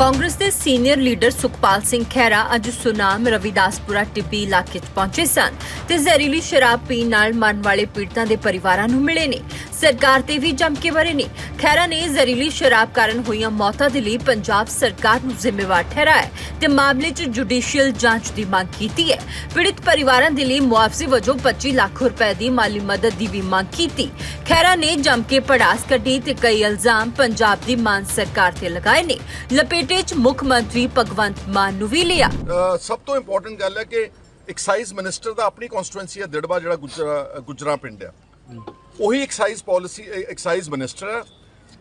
ਕਾਂਗਰਸ ਦੇ senior leader Sukhpal Singh Khaira ਅੱਜ ਸੁਨਾਮ ਰਵਿਦਾਸਪੁਰਾ ਟਿੱਬੀ ਇਲਾਕੇ 'ਚ ਪਹੁੰਚੇ ਸਨ ਤੇ ਜ਼ਹਿਰੀਲੀ ਸ਼ਰਾਬ ਪੀਣ ਨਾਲ ਮਰਨ ਵਾਲੇ ਪੀੜਤਾਂ ਦੇ ਪਰਿਵਾਰਾਂ ਨੂੰ ਮਿਲੇ ਨੇ। ਸਰਕਾਰ ਤੇ ਵੀ ਜੰਮ ਕੇ ਵਰੇ ਨੇ। ਖਹਿਰਾ ਨੇ ਜ਼ਹਿਰੀਲੀ ਸ਼ਰਾਬ ਕਾਰਨ ਹੋਈਆਂ ਮੌਤਾਂ ਦੇ ਲਈ ਪੰਜਾਬ ਸਰਕਾਰ ਨੂੰ ਜ਼ਿੰਮੇਵਾਰ ਠਹਿਰਾਇਆ ਤੇ ਮਾਮਲੇ 'ਚ ਜੁਡੀਸ਼ੀਅਲ ਜਾਂਚ ਦੀ ਮੰਗ ਕੀਤੀ ਹੈ। ਪੀੜਤ ਪਰਿਵਾਰਾਂ ਦੇ ਲਈ ਮੁਆਵਜ਼ੇ ਵਜੋਂ 25 ਲੱਖ ਰੁਪਏ ਦੀ ਮਾਲੀ ਮਦਦ ਦੀ ਵੀ ਮੰਗ ਕੀਤੀ। ਖਹਿਰਾ ਨੇ ਜੰਮ ਕੇ ਪੜਾਸ ਕੱਢੀ ਤੇ ਕਈ ਇਲਜ਼ਾਮ ਪੰਜਾਬ ਦੀ ਮਾਨ ਸਰਕਾਰ ਤੇ ਲਗਾਏ ਨੇ। ਲਪੇਟੇ 'ਚ ਮੁੱਖ ਮੰਤਰੀ ਭਗਵੰਤ ਮਾਨ ਨੂੰ ਵੀ ਲਿਆ। ਸਭ ਤੋਂ ਇੰਪੋਰਟੈਂਟ ਗੱਲ ਹੈ ਕਿ ਐਕਸਾਈਜ਼ ਮਿਨਿਸਟਰ ਦਾ ਆਪਣੀ ਕਨਸਟੀਟੂਐਂਸੀ ਹੈ, ਦਿੜਬਾ ਜਿਹੜਾ ਗੁਜਰਾ ਗੁਜਰਾ ਪਿੰਡ ਆ ਉਹੀ ਐਕਸਾਈਜ਼ ਪਾਲਿਸੀ ਐਕਸਾਈਜ਼ ਮਿਨਿਸਟਰ ਹੈ।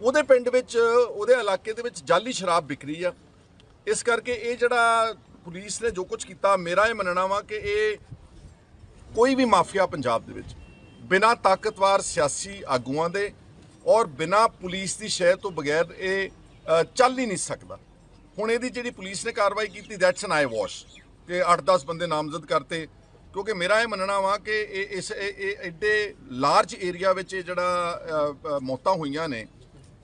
ਉਹਦੇ ਪਿੰਡ ਵਿੱਚ, ਉਹਦੇ ਇਲਾਕੇ ਦੇ ਵਿੱਚ ਜਾਲੀ ਸ਼ਰਾਬ ਵਿਕਰੀ ਆ। ਇਸ ਕਰਕੇ ਇਹ ਜਿਹੜਾ ਪੁਲਿਸ ਨੇ ਜੋ ਕੁਝ ਕੀਤਾ, ਮੇਰਾ ਇਹ ਮੰਨਣਾ ਵਾ ਕਿ ਇਹ ਕੋਈ ਵੀ ਮਾਫੀਆ ਪੰਜਾਬ ਦੇ ਵਿੱਚ, ਬਿਨਾਂ ਤਾਕਤਵਰ ਸਿਆਸੀ ਆਗੂਆਂ ਦੇ ਔਰ ਬਿਨਾਂ ਪੁਲਿਸ ਦੀ ਸ਼ਹਿ ਤੋਂ ਬਗੈਰ ਇਹ ਚੱਲ ਹੀ ਨਹੀਂ ਸਕਦਾ। ਹੁਣ ਇਹਦੀ ਜਿਹੜੀ ਪੁਲਿਸ ਨੇ ਕਾਰਵਾਈ ਕੀਤੀ ਦੈਟਸ ਐਨ ਆਈ ਵਾਸ਼ ਕਿ 8-10 ਬੰਦੇ ਨਾਮਜ਼ਦ ਕਰਤੇ ਕਿਉਂਕਿ ਮੇਰਾ ਇਹ ਮੰਨਣਾ ਵਾ ਕਿ ਇਹ ਇਸ ਇਹ ਐਡੇ ਲਾਰਜ ਏਰੀਆ ਵਿੱਚ ਇਹ ਜਿਹੜਾ ਮੌਤਾਂ ਹੋਈਆਂ ਨੇ,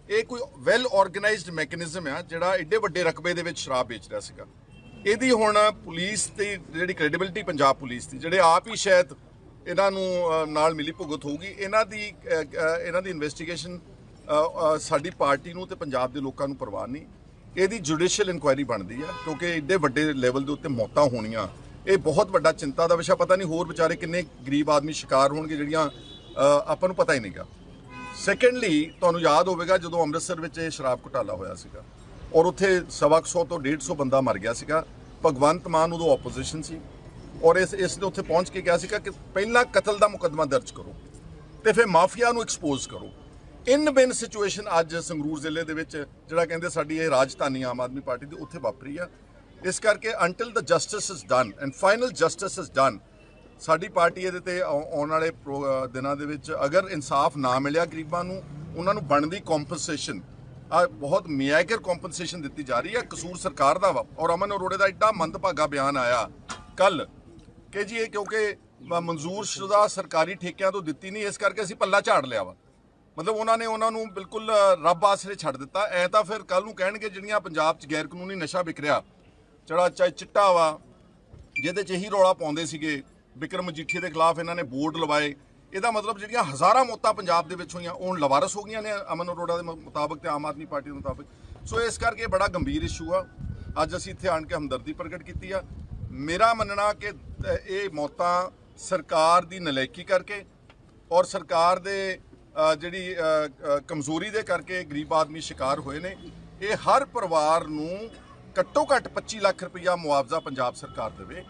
ਇਹ ਕੋਈ ਵੈਲ ਆਰਗੇਨਾਈਜ਼ਡ ਮੈਕੈਨਿਜ਼ਮ ਆ ਜਿਹੜਾ ਐਡੇ ਵੱਡੇ ਰਕਬੇ ਦੇ ਵਿੱਚ ਸ਼ਰਾਬ ਵੇਚ ਰਿਹਾ ਸੀਗਾ। ਇਹਦੀ ਹੁਣ ਪੁਲਿਸ ਦੀ ਜਿਹੜੀ ਕ੍ਰੈਡੀਬਿਲਿਟੀ ਪੰਜਾਬ ਪੁਲਿਸ ਦੀ, ਜਿਹੜੇ ਆਪ ਹੀ ਸ਼ਾਇਦ ਇਹਨਾਂ ਨੂੰ ਨਾਲ ਮਿਲੀ ਭੁਗਤ ਹੋਊਗੀ, ਇਹਨਾਂ ਦੀ ਇਹਨਾਂ ਦੀ ਇਨਵੈਸਟੀਗੇਸ਼ਨ ਸਾਡੀ ਪਾਰਟੀ ਨੂੰ ਤੇ ਪੰਜਾਬ ਦੇ ਲੋਕਾਂ ਨੂੰ ਪਰਵਾਹ ਨਹੀਂ। ਇਹਦੀ ਜੁਡੀਸ਼ੀਅਲ ਇਨਕੁਆਇਰੀ ਬਣਦੀ ਆ ਕਿਉਂਕਿ ਏਡੇ ਵੱਡੇ ਲੈਵਲ ਦੇ ਉੱਤੇ ਮੌਤਾਂ ਹੋਣੀਆਂ। ਇਹ ਬਹੁਤ ਵੱਡਾ ਚਿੰਤਾ ਦਾ ਵਿਸ਼ਾ, ਪਤਾ ਨਹੀਂ ਹੋਰ ਵਿਚਾਰੇ ਕਿੰਨੇ ਗਰੀਬ ਆਦਮੀ ਸ਼ਿਕਾਰ ਹੋਣਗੇ ਜਿਹੜੀਆਂ ਆਪਾਂ ਨੂੰ ਪਤਾ ਹੀ ਨਹੀਂਗਾ। ਸੈਕੰਡਲੀ ਤੁਹਾਨੂੰ ਯਾਦ ਹੋਵੇਗਾ ਜਦੋਂ ਅੰਮ੍ਰਿਤਸਰ ਵਿੱਚ ਇਹ ਸ਼ਰਾਬ ਘੁਟਾਲਾ ਹੋਇਆ ਸੀਗਾ ਔਰ ਉੱਥੇ ਸਵਾ ਕੁ ਸੌ ਤੋਂ 150 ਬੰਦਾ ਮਰ ਗਿਆ ਸੀਗਾ। ਭਗਵੰਤ ਮਾਨ ਉਦੋਂ ਆਪੋਜੀਸ਼ਨ ਸੀ ਔਰ ਇਸ ਇਸ ਨੇ ਉੱਥੇ ਪਹੁੰਚ ਕੇ ਕਿਹਾ ਸੀਗਾ ਕਿ ਪਹਿਲਾਂ ਕਤਲ ਦਾ ਮੁਕੱਦਮਾ ਦਰਜ ਕਰੋ ਤੇ ਫਿਰ ਮਾਫੀਆ ਨੂੰ ਐਕਸਪੋਜ਼ ਕਰੋ। ਇਨ ਬਿਨ ਸਿਚੁਏਸ਼ਨ ਅੱਜ ਸੰਗਰੂਰ ਜ਼ਿਲ੍ਹੇ ਦੇ ਵਿੱਚ ਜਿਹੜਾ ਕਹਿੰਦੇ ਸਾਡੀ ਇਹ ਰਾਜਧਾਨੀ ਆਮ ਆਦਮੀ ਪਾਰਟੀ ਦੀ ਉੱਥੇ ਵਾਪਰੀ ਆ। ਇਸ ਕਰਕੇ until the justice is done and final justice is done ਸਾਡੀ ਪਾਰਟੀ ਇਹਦੇ ਤੇ ਆਉ- ਆਉਣ ਵਾਲੇ ਪ੍ਰੋ- ਦਿਨਾਂ ਦੇ ਵਿੱਚ ਅਗਰ ਇਨਸਾਫ ਨਾ ਮਿਲਿਆ ਗਰੀਬਾਂ ਨੂੰ, ਉਹਨਾਂ ਨੂੰ ਬਣਦੀ ਕੰਪਨਸੇਸ਼ਨ ਆ ਬਹੁਤ ਮਿਆਕਰ ਕੰਪਨਸੇਸ਼ਨ ਦਿੱਤੀ ਜਾ ਰਹੀ ਹੈ, ਕਸੂਰ ਸਰਕਾਰ ਦਾ ਵਾ। ਔਰ ਅਮਨ ਅਰੋੜੇ ਦਾ ਐਡਾ ਮੰਦਭਾਗਾ ਬਿਆਨ ਆਇਆ ਕੱਲ ਕਿ ਜੀ ਇਹ ਕਿਉਂਕਿ ਮਨਜ਼ੂਰ ਸ਼ੁਦਾ ਸਰਕਾਰੀ ਠੇਕਿਆਂ ਤੋਂ ਦਿੱਤੀ ਨਹੀਂ, ਇਸ ਕਰਕੇ ਅਸੀਂ ਪੱਲਾ ਝਾੜ ਲਿਆ ਵਾ। ਮਤਲਬ ਉਹਨਾਂ ਨੇ ਉਹਨਾਂ ਨੂੰ ਬਿਲਕੁਲ ਰੱਬ ਆਸਰੇ ਛੱਡ ਦਿੱਤਾ। ਐ ਤਾਂ ਫਿਰ ਕੱਲ ਨੂੰ ਕਹਿਣਗੇ ਜਿਹੜੀਆਂ ਪੰਜਾਬ 'ਚ ਗੈਰ ਕਾਨੂੰਨੀ ਨਸ਼ਾ ਵਿਕ ਰਿਹਾ ਜਿਹੜਾ ਚਾਹੇ ਚਿੱਟਾ ਵਾ, ਜਿਹਦੇ 'ਚ ਇਹੀ ਰੌਲਾ ਪਾਉਂਦੇ ਸੀਗੇ, ਵਿਕਰਮ ਮਜੀਠੀਆ ਦੇ ਖਿਲਾਫ ਇਹਨਾਂ ਨੇ ਬੋਰਡ ਲਵਾਏ। ਇਹਦਾ ਮਤਲਬ ਜਿਹੜੀਆਂ ਹਜ਼ਾਰਾਂ ਮੌਤਾਂ ਪੰਜਾਬ ਦੇ ਵਿੱਚ ਹੋਈਆਂ, ਉਹ ਹੁਣ ਲਵਾਰਸ ਹੋ ਗਈਆਂ ਨੇ ਅਮਨ ਅਰੋੜਾ ਦੇ ਮੁਤਾਬਕ ਤੇ ਆਮ ਆਦਮੀ ਪਾਰਟੀ ਦੇ ਮੁਤਾਬਕ। ਸੋ ਇਸ ਕਰਕੇ ਬੜਾ ਗੰਭੀਰ ਇਸ਼ੂ ਆ। ਅੱਜ ਅਸੀਂ ਇੱਥੇ ਆਣ ਕੇ ਹਮਦਰਦੀ ਪ੍ਰਗਟ ਕੀਤੀ ਆ। ਮੇਰਾ ਮੰਨਣਾ ਕਿ ਇਹ ਮੌਤਾਂ ਸਰਕਾਰ ਦੀ ਨਲਾਇਕੀ ਕਰਕੇ ਔਰ ਸਰਕਾਰ ਦੇ ਜਿਹੜੀ ਕਮਜ਼ੋਰੀ ਦੇ ਕਰਕੇ ਗਰੀਬ ਆਦਮੀ ਸ਼ਿਕਾਰ ਹੋਏ ਨੇ, ਇਹ ਹਰ ਪਰਿਵਾਰ ਨੂੰ ਘੱਟੋ ਘੱਟ 25 ਲੱਖ ਰੁਪਇਆ ਮੁਆਵਜ਼ਾ ਪੰਜਾਬ ਸਰਕਾਰ ਦੇਵੇ।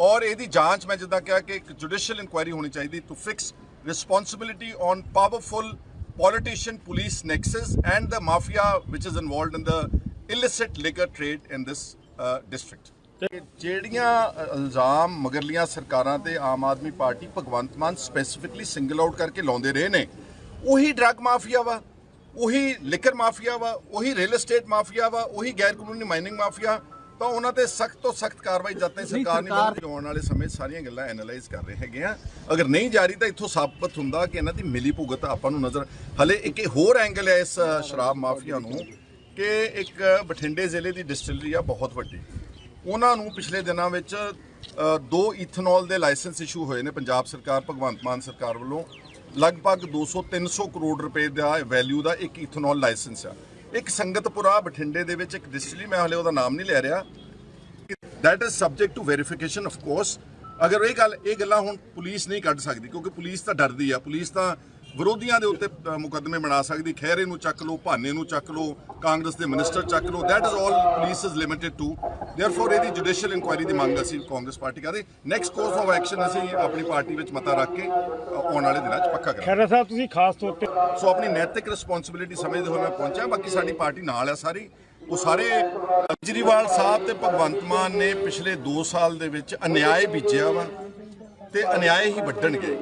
ਔਰ ਇਹਦੀ ਜਾਂਚ ਮੈਂ ਜਿੱਦਾਂ ਕਿਹਾ ਕਿ ਇੱਕ ਜੁਡੀਸ਼ੀਅਲ ਇਨਕੁਆਇਰੀ ਹੋਣੀ ਚਾਹੀਦੀ to fix responsibility on powerful politician police nexus and the mafia which is involved in the illicit liquor trade in this uh, district. ਜਿਹੜੀਆਂ ਇਲਜ਼ਾਮ ਮਗਰਲੀਆਂ ਸਰਕਾਰਾਂ ਤੇ Aam Aadmi party Bhagwant Mann specifically single out ਕਰਕੇ ਲਾਉਂਦੇ ਰਹੇ ਨੇ ਉਹੀ ਡਰੱਗ ਮਾਫੀਆ ਵਾ। ਉਹੀ ਲਿਕਰ ਮਾਫੀਆ ਵਾ ਉਹੀ ਰੀਅਲ ਏਸਟੇਟ ਮਾਫੀਆ ਵਾ ਉਹੀ ਗੈਰ ਕਾਨੂੰਨੀ ਮਾਈਨਿੰਗ ਮਾਫੀਆ ਤਾਂ ਉਹਨਾਂ ਤੇ ਸਖਤ ਤੋਂ ਸਖਤ ਕਾਰਵਾਈ ਜਦ ਤੱਕ ਸਰਕਾਰ ਨਹੀਂ ਬਣਦੀ ਆਉਣ ਵਾਲੇ ਸਮੇਂ ਸਾਰੀਆਂ ਗੱਲਾਂ ਐਨਾਲਾਈਜ਼ ਕਰ ਰਹੇ ਹੈਗੇ ਆ। ਅਗਰ ਨਹੀਂ ਜਾਰੀ ਤਾਂ ਇੱਥੋਂ ਸਾਬਤ ਹੁੰਦਾ ਕਿ ਇਹਨਾਂ ਦੀ ਮਿਲੀ ਭੁਗਤ ਆਪਾਂ ਨੂੰ ਨਜ਼ਰ ਹਲੇ ਇੱਕ ਹੋਰ ਐਂਗਲ ਹੈ ਇਸ ਸ਼ਰਾਬ ਮਾਫੀਆ ਨੂੰ ਕਿ ਇੱਕ ਬਠਿੰਡੇ ਜ਼ਿਲ੍ਹੇ ਦੀ ਡਿਸਟਿਲਰੀ ਆ ਬਹੁਤ ਵੱਡੀ। ਉਹਨਾਂ ਨੂੰ ਪਿਛਲੇ ਦਿਨਾਂ ਵਿੱਚ ਦੋ ਇਥਨੋਲ ਦੇ ਲਾਇਸੈਂਸ ਇਸ਼ੂ ਹੋਏ ਨੇ ਪੰਜਾਬ ਸਰਕਾਰ ਭਗਵੰਤ ਮਾਨ ਸਰਕਾਰ ਵੱਲੋਂ। ਲਗਭਗ 200 300 ਕਰੋੜ ਰੁਪਏ ਦਾ ਵੈਲਿਊ ਦਾ ਇੱਕ ਇਥਨੋਲ ਲਾਇਸੈਂਸ ਆ। ਇੱਕ ਸੰਗਤਪੁਰਾ ਬਠਿੰਡੇ ਦੇ ਵਿੱਚ ਇੱਕ ਡਿਸਟਿਲਰੀ ਮੈਂ ਹਲੇ ਉਹਦਾ ਨਾਮ ਨਹੀਂ ਲੈ ਰਿਹਾ। That is subject to verification of course. ਅਗਰ ਇਹ ਗੱਲ ਇਹ ਗੱਲਾਂ ਹੁਣ ਪੁਲਿਸ ਨਹੀਂ ਕੱਢ ਸਕਦੀ, ਕਿਉਂਕਿ ਪੁਲਿਸ ਤਾਂ ਡਰਦੀ ਆ। ਪੁਲਿਸ ਤਾਂ ਵਿਰੋਧੀਆਂ ਦੇ ਉੱਤੇ ਮੁਕੱਦਮੇ ਬਣਾ ਸਕਦੀ ਖਹਿਰੇ ਨੂੰ ਚੱਕ ਲਓ ਭਾਨੇ ਨੂੰ ਚੱਕ ਲਓ ਕਾਂਗਰਸ ਦੇ ਮਿਨਿਸਟਰ ਚੱਕ ਲਓ that is all police is limited to therefore ਇਹਦੀ ਜੁਡੀਸ਼ੀਅਲ ਇਨਕੁਆਇਰੀ ਦੀ ਮੰਗ ਅਸੀਂ ਕਾਂਗਰਸ ਪਾਰਟੀ ਕਰਦੇ ਨੈਕਸਟ ਕੋਰਸ ਆਫ ਐਕਸ਼ਨ ਅਸੀਂ ਆਪਣੀ ਪਾਰਟੀ ਵਿੱਚ ਮਤਾ ਰੱਖ ਕੇ ਆਉਣ ਵਾਲੇ ਦਿਨਾਂ 'ਚ ਪੱਕਾ ਕਰਾਂਗੇ। ਖੈਰਾ ਸਾਹਿਬ ਤੁਸੀਂ ਖਾਸ ਤੌਰ ਤੇ ਸੋ ਆਪਣੀ ਨੈਤਿਕ ਰਿਸਪੌਂਸਿਬਿਲਿਟੀ ਸਮਝਦੇ ਹੋਏ ਮੈਂ ਪਹੁੰਚਿਆ ਬਾਕੀ ਸਾਡੀ ਪਾਰਟੀ ਨਾਲ ਹੈ ਸਾਰੀ। ਉਹ ਸਾਰੇ ਕੇਜਰੀਵਾਲ ਸਾਹਿਬ ਤੇ ਭਗਵੰਤ ਮਾਨ ਨੇ ਪਿਛਲੇ 2 ਸਾਲ ਦੇ ਵਿੱਚ ਅਨਿਆਏ ਬੀਜਿਆ ਵਾ ਤੇ ਅਨਿਆਏ ਹੀ ਵੱਢਣਗੇ।